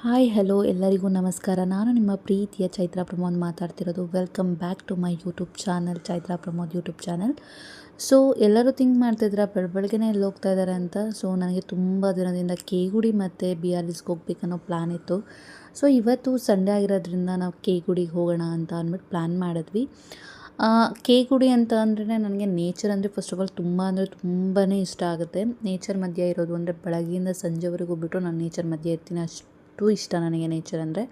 Hi hello ಎಲ್ಲರಿಗೂ ನಮಸ್ಕಾರ. ನಾನು ನಿಮ್ಮ ಪ್ರೀತಿಯ ಚೈತ್ರ ಪ್ರಮೋದ್ ಮಾತಾಡ್ತಿರೋದು. Welcome back to my YouTube channel Chaitra Pramod YouTube channel so ಎಲ್ಲರೂ ಥಿಂಕ್ ಮಾಡ್ತಿದ್ರ ಬೆಳ ಎಲ್ಲಿ ಹೋಗ್ತಾ ಇದ್ದಾರೆ ಅಂತ. ಸೊ ನನಗೆ ತುಂಬ ದಿನದಿಂದ ಕೇಗುಡಿ ಮತ್ತು ಬಿ ಆರ್ ಎಸ್ಗೆ ಹೋಗ್ಬೇಕನ್ನೋ ಪ್ಲ್ಯಾನ್ ಇತ್ತು. ಸೊ ಇವತ್ತು ಸಂಡೇ ಆಗಿರೋದ್ರಿಂದ ನಾವು ಕೇಗುಡಿಗೆ ಹೋಗೋಣ ಅಂತ ಅಂದ್ಬಿಟ್ಟು ಪ್ಲ್ಯಾನ್ ಮಾಡಿದ್ವಿ. ಕೇಗುಡಿ ಅಂತ ಅಂದ್ರೆ ನನಗೆ ನೇಚರ್ ಅಂದರೆ ಫಸ್ಟ್ ಆಫ್ ಆಲ್ ತುಂಬ ಅಂದರೆ ತುಂಬಾ ಇಷ್ಟ ಆಗುತ್ತೆ. ನೇಚರ್ ಮಧ್ಯೆ ಇರೋದು ಅಂದರೆ ಬೆಳಗ್ಗೆಯಿಂದ ಸಂಜೆವರೆಗೂ ಬಿಟ್ಟು ನಾನು ನೇಚರ್ ಮಧ್ಯೆ ಇರ್ತೀನಿ. ಅಷ್ಟು ಇಷ್ಟ ನನಗೆ ನೇಚರ್ ಅಂದರೆ.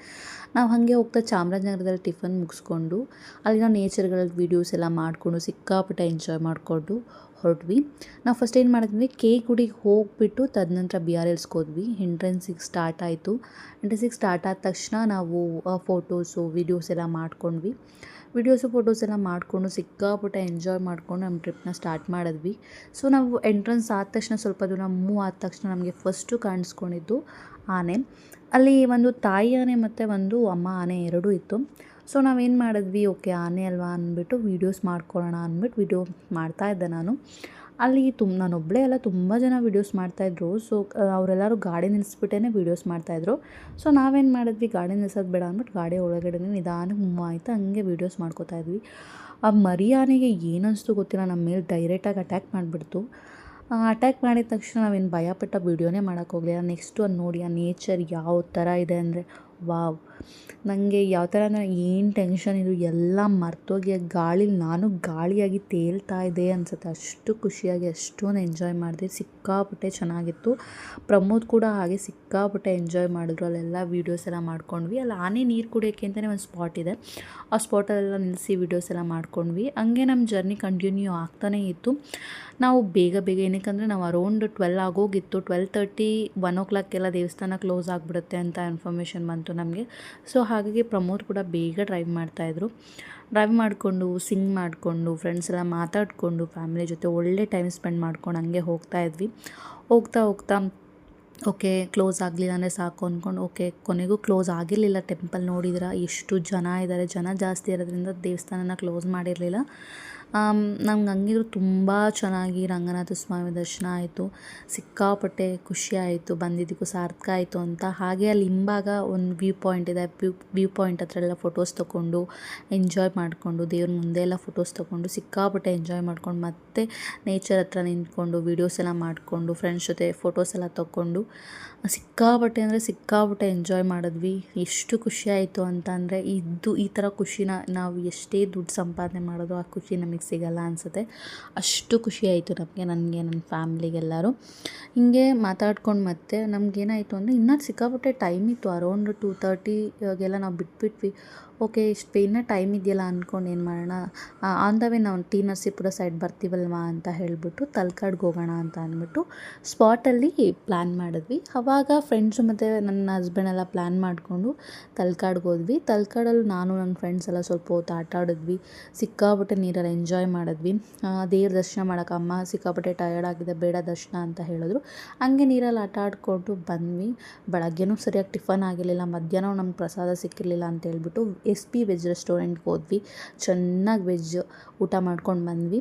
ನಾವು ಹಾಗೆ ಹೋಗ್ತಾ ಚಾಮರಾಜನಗರದಲ್ಲಿ ಟಿಫನ್ ಮುಗಿಸ್ಕೊಂಡು ಅಲ್ಲಿನ ನೇಚರ್ಗಳಲ್ಲಿ ವೀಡಿಯೋಸ್ ಎಲ್ಲ ಮಾಡಿಕೊಂಡು, ಸಿಕ್ಕಾಪಟ್ಟೆ ಎಂಜಾಯ್ ಮಾಡಿಕೊಂಡು ಹೊರಟ್ವಿ. ನಾವು ಫಸ್ಟ್ ಏನು ಮಾಡಿದ್ವಿ ಕೆ ಗುಡಿಗೆ ಹೋಗಿಬಿಟ್ಟು ತದನಂತರ ಬಿ ಆರ್ ಎಲ್ಸ್ಗೆ ಹೋದ್ವಿ. ಎಂಟ್ರೆನ್ಸಿಗೆ ಸ್ಟಾರ್ಟ್ ಆಯಿತು. ಎಂಟ್ರೆನ್ಸಿಗೆ ಸ್ಟಾರ್ಟ್ ಆದ ತಕ್ಷಣ ನಾವು ಫೋಟೋಸು ವೀಡಿಯೋಸ್ ಎಲ್ಲ ಮಾಡ್ಕೊಂಡ್ವಿ. ವೀಡಿಯೋಸು ಫೋಟೋಸ್ ಎಲ್ಲ ಮಾಡಿಕೊಂಡು ಸಿಕ್ಕಾಪಟ್ಟೆ ಎಂಜಾಯ್ ಮಾಡಿಕೊಂಡು ನಮ್ಮ ಟ್ರಿಪ್ನ ಸ್ಟಾರ್ಟ್ ಮಾಡಿದ್ವಿ. ಸೊ ನಾವು ಎಂಟ್ರೆನ್ಸ್ ಆದ ತಕ್ಷಣ ಸ್ವಲ್ಪ ದೂರ ಮೂವ್ ಆದ ತಕ್ಷಣ ನಮಗೆ ಫಸ್ಟು ಕಾಣಿಸ್ಕೊಂಡಿದ್ದು ಆನೆ ಅಲ್ಲಿ ಒಂದು ತಾಯಿ ಆನೆ ಮತ್ತು ಒಂದು ಅಮ್ಮ ಆನೆ ಎರಡೂ ಇತ್ತು. ಸೊ ನಾವೇನು ಮಾಡಿದ್ವಿ, ಓಕೆ, ಆನೆ ಅಲ್ವಾ ಅಂದ್ಬಿಟ್ಟು ವೀಡಿಯೋಸ್ ಮಾಡ್ಕೊಳ್ಳೋಣ ಅಂದ್ಬಿಟ್ಟು ವೀಡಿಯೋ ಮಾಡ್ತಾಯಿದ್ದೆ ನಾನು. ಅಲ್ಲಿ ತುಂಬ ನಾನೊಬ್ಬಳೇ ಅಲ್ಲ, ತುಂಬ ಜನ ವೀಡಿಯೋಸ್ ಮಾಡ್ತಾಯಿದ್ರು ಸೊ ಅವರೆಲ್ಲರೂ ಗಾಡಿ ನಿಲ್ಲಿಸ್ಬಿಟ್ಟೇ ವೀಡಿಯೋಸ್ ಮಾಡ್ತಾಯಿದ್ರು ಸೊ ನಾವೇನು ಮಾಡಿದ್ವಿ, ಗಾಡಿ ನಿಲ್ಸೋದು ಬೇಡ ಅಂದ್ಬಿಟ್ಟು ಗಾಡಿ ಒಳಗಡೆ ನಿಧಾನಕ್ಕೆ ಮೂವ್ ಆಯಿತು, ಹಂಗೆ ವೀಡಿಯೋಸ್ ಮಾಡ್ಕೋತಾ ಇದ್ವಿ. ಆ ಮರಿಯಾನೆಗೆ ಏನು ಗೊತ್ತಿಲ್ಲ ನಮ್ಮ ಮೇಲೆ ಡೈರೆಕ್ಟಾಗಿ ಅಟ್ಯಾಕ್ ಮಾಡಿಬಿಡ್ತು. ಅಟ್ಯಾಕ್ ಮಾಡಿದ ತಕ್ಷಣ ನಾವೇನು ಭಯಪಟ್ಟ ವೀಡಿಯೋನೇ ಮಾಡೋಕ್ಕೋಗಲಿಲ್ಲ ನೆಕ್ಸ್ಟು ಅದು ನೋಡಿ, ಆ ನೇಚರ್ ಯಾವ ಥರ ಇದೆ ಅಂದರೆ ವಾವ್. ನನಗೆ ಯಾವ ಥರ ಅಂದರೆ ಏನು ಟೆನ್ಷನ್ ಇದು ಎಲ್ಲ ಮರ್ತೋಗಿ ಗಾಳೀಲಿ ನಾನು ಗಾಳಿಯಾಗಿ ತೇಲ್ತಾ ಇದೆ ಅನ್ಸುತ್ತೆ. ಅಷ್ಟು ಖುಷಿಯಾಗಿ, ಅಷ್ಟೊಂದು ಎಂಜಾಯ್ ಮಾಡಿದೆ. ಸಿಕ್ಕಾಪಟ್ಟೆ ಚೆನ್ನಾಗಿತ್ತು. ಪ್ರಮೋದ್ ಕೂಡ ಹಾಗೆ ಸಿಕ್ಕಾಪಟ್ಟೆ ಎಂಜಾಯ್ ಮಾಡಿದ್ರು. ಅಲ್ಲೆಲ್ಲ ವೀಡಿಯೋಸ್ ಎಲ್ಲ ಮಾಡ್ಕೊಂಡ್ವಿ. ಅಲ್ಲಿ, ಆನೆ ನೀರು ಕುಡಿಯೋಕ್ಕೆ ಅಂತಲೇ ಒಂದು ಸ್ಪಾಟ್ ಇದೆ. ಆ ಸ್ಪಾಟಲ್ಲೆಲ್ಲ ನಿಲ್ಲಿಸಿ ವೀಡಿಯೋಸ್ ಎಲ್ಲ ಮಾಡ್ಕೊಂಡ್ವಿ. ಹಂಗೆ ನಮ್ಮ ಜರ್ನಿ ಕಂಟಿನ್ಯೂ ಆಗ್ತಾನೇ ಇತ್ತು. ನಾವು ಬೇಗ ಬೇಗ ಏನಕ್ಕಂದರೆ ನಾವು ಅರೌಂಡ್ ಟ್ವೆಲ್ ಆಗೋಗಿತ್ತು. ಟ್ವೆಲ್ ತರ್ಟಿ ಒನ್ ಓ ಕ್ಲಾಕ್ಗೆಲ್ಲ ದೇವಸ್ಥಾನ ಕ್ಲೋಸ್ ಆಗಿಬಿಡುತ್ತೆ ಅಂತ ಇನ್ಫಾರ್ಮೇಷನ್ ಬಂತು. ನಮಗೆ. ಸೊ ಹಾಗಾಗಿ ಪ್ರಮೋದ್ ಕೂಡ ಬೇಗ ಡ್ರೈವ್ ಮಾಡ್ತಾಯಿದ್ರು. ಡ್ರೈವ್ ಮಾಡಿಕೊಂಡು ಸಿಂಗ್ ಮಾಡಿಕೊಂಡು ಫ್ರೆಂಡ್ಸ್ ಎಲ್ಲ ಮಾತಾಡಿಕೊಂಡು ಫ್ಯಾಮಿಲಿ ಜೊತೆ ಒಳ್ಳೆ ಟೈಮ್ ಸ್ಪೆಂಡ್ ಮಾಡ್ಕೊಂಡು ಹಂಗೆ ಹೋಗ್ತಾ ಇದ್ವಿ ಹೋಗ್ತಾ ಹೋಗ್ತಾ ಓಕೆ, ಕ್ಲೋಸ್ ಆಗಲಿಲ್ಲ ಅಂದರೆ ಸಾಕು ಅಂದ್ಕೊಂಡು ಓಕೆ, ಕೊನೆಗೂ ಕ್ಲೋಸ್ ಆಗಿರಲಿಲ್ಲ ಟೆಂಪಲ್ ನೋಡಿದ್ರೆ. ಎಷ್ಟು ಜನ ಇದ್ದಾರೆ ಜನ ಜಾಸ್ತಿ ಇರೋದ್ರಿಂದ ದೇವಸ್ಥಾನನ ಕ್ಲೋಸ್ ಮಾಡಿರಲಿಲ್ಲ. ನಮ್ಗೆ ಹಂಗಿದ್ರು ತುಂಬ ಚೆನ್ನಾಗಿ ರಂಗನಾಥ ಸ್ವಾಮಿ ದರ್ಶನ ಆಯಿತು. ಸಿಕ್ಕಾಪಟ್ಟೆ ಖುಷಿ ಆಯಿತು, ಬಂದಿದ್ದಕ್ಕೂ ಸಾರ್ಥಕ ಆಯಿತು ಅಂತ. ಹಾಗೆ ಅಲ್ಲಿ ಹಿಂಭಾಗ ಒಂದು ವ್ಯೂ ಪಾಯಿಂಟ್ ಇದೆ. ವ್ಯೂ ವ್ಯೂ ಪಾಯಿಂಟ್ ಹತ್ರ ಎಲ್ಲ ಫೋಟೋಸ್ ತೊಗೊಂಡು, ಎಂಜಾಯ್ ಮಾಡಿಕೊಂಡು, ದೇವ್ರ ಮುಂದೆ ಎಲ್ಲ ಫೋಟೋಸ್ ತೊಗೊಂಡು, ಸಿಕ್ಕಾಪಟ್ಟೆ ಎಂಜಾಯ್ ಮಾಡ್ಕೊಂಡು, ಮತ್ತೆ ನೇಚರ್ ಹತ್ರ ನಿಂತ್ಕೊಂಡು ವೀಡಿಯೋಸ್ ಎಲ್ಲ ಮಾಡಿಕೊಂಡು ಫ್ರೆಂಡ್ಸ್ ಜೊತೆ ಫೋಟೋಸ್ ಎಲ್ಲ ತೊಗೊಂಡು ಸಿಕ್ಕಾಪಟ್ಟೆ ಅಂದರೆ ಸಿಕ್ಕಾಬಟ್ಟೆ ಎಂಜಾಯ್ ಮಾಡಿದ್ವಿ. ಎಷ್ಟು ಖುಷಿ ಆಯಿತು ಅಂತ ಅಂದರೆ ಇದ್ದು ಈ ಥರ ಖುಷಿನ ನಾವು ಎಷ್ಟೇ ದುಡ್ಡು ಸಂಪಾದನೆ ಮಾಡೋದು ಆ ಖುಷಿ ನಮಗೆ ಸಿಗಲ್ಲ ಅನಿಸುತ್ತೆ. ಅಷ್ಟು ಖುಷಿ ಆಯಿತು ನಮಗೆ, ನನಗೆ ನನ್ನ ಫ್ಯಾಮ್ಲಿಗೆಲ್ಲರೂ. ಹಿಂಗೆ ಮಾತಾಡ್ಕೊಂಡು ಮತ್ತೆ ನಮಗೇನಾಯಿತು ಅಂದರೆ ಇನ್ನೂ ಸಿಕ್ಕಾಬಟ್ಟೆ ಟೈಮ್ ಇತ್ತು. ಅರೌಂಡ್ ಟೂ ತರ್ಟಿಗೆಲ್ಲ ನಾವು ಬಿಟ್ಬಿಟ್ವಿ. ಓಕೆ, ಇಷ್ಟು ಇನ್ನೂ ಟೈಮ್ ಇದೆಯಲ್ಲ ಅಂದ್ಕೊಂಡು ಏನು ಮಾಡೋಣ? ಆನ್ ದ ವೇ ನಾವು ಟಿ ನರಸೀಪುರ ಸೈಡ್ ಬರ್ತೀವಲ್ವಾ ಅಂತ ಹೇಳಿಬಿಟ್ಟು ತಲ್ಕಾಡ್ಗೆ ಹೋಗೋಣ ಅಂತ ಅಂದ್ಬಿಟ್ಟು ಸ್ಪಾಟಲ್ಲಿ ಪ್ಲ್ಯಾನ್ ಮಾಡಿದ್ವಿ. ಅವಾಗ ಫ್ರೆಂಡ್ಸು ಮತ್ತು ನನ್ನ ಹಸ್ಬೆಂಡ್ ಎಲ್ಲ ಪ್ಲ್ಯಾನ್ ಮಾಡಿಕೊಂಡು ತಲ್ಕಾಡ್ಗೆ ಹೋದ್ವಿ. ತಲ್ಕಾಡಲ್ಲಿ ನಾನು ನನ್ನ ಫ್ರೆಂಡ್ಸ್ ಎಲ್ಲ ಸ್ವಲ್ಪ ಹೊತ್ತು ಆಟ ಆಡಿದ್ವಿ. ಸಿಕ್ಕಾಪಟ್ಟೆ ನೀರಲ್ಲಿ ಎಂಜಾಯ್ ಮಾಡಿದ್ವಿ. ದೇವ್ರ ದರ್ಶನ ಮಾಡೋಕೆ ಅಮ್ಮ ಸಿಕ್ಕಾಪಟ್ಟೆ ಟಯರ್ಡ್ ಆಗಿದೆ, ಬೇಡ ದರ್ಶನ ಅಂತ ಹೇಳಿದ್ರು. ಹಂಗೆ ನೀರಲ್ಲಿ ಆಟ ಆಡಿಕೊಂಡು ಬಂದ್ವಿ. ಬೆಳಗ್ಗೆನೂ ಸರಿಯಾಗಿ ಟಿಫನ್ ಆಗಿರಲಿಲ್ಲ ಮಧ್ಯಾಹ್ನ ನಮ್ಗೆ ಪ್ರಸಾದ ಸಿಕ್ಕಿರಲಿಲ್ಲ ಅಂತ ಹೇಳ್ಬಿಟ್ಟು ಎಸ್ ಪಿ ವೆಜ್ ರೆಸ್ಟೋರೆಂಟ್ಗೆ ಹೋದ್ವಿ. ಚೆನ್ನಾಗಿ ವೆಜ್ ಊಟ ಮಾಡ್ಕೊಂಡು ಬಂದ್ವಿ.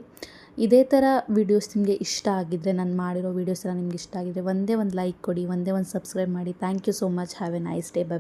ಇದೇ ಥರ ವೀಡಿಯೋಸ್ ನಿಮಗೆ ಇಷ್ಟ ಆಗಿದ್ದರೆ ನಾನು ಮಾಡಿರೋ ವೀಡಿಯೋಸ್ ಎಲ್ಲ ನಿಮ್ಗೆ ಇಷ್ಟ ಆಗಿದ್ದರೆ ಒಂದೇ ಒಂದು ಲೈಕ್ ಕೊಡಿ, ಒಂದೇ ಒಂದು ಸಬ್ಸ್ಕ್ರೈಬ್ ಮಾಡಿ. Thank you so much have a nice day bye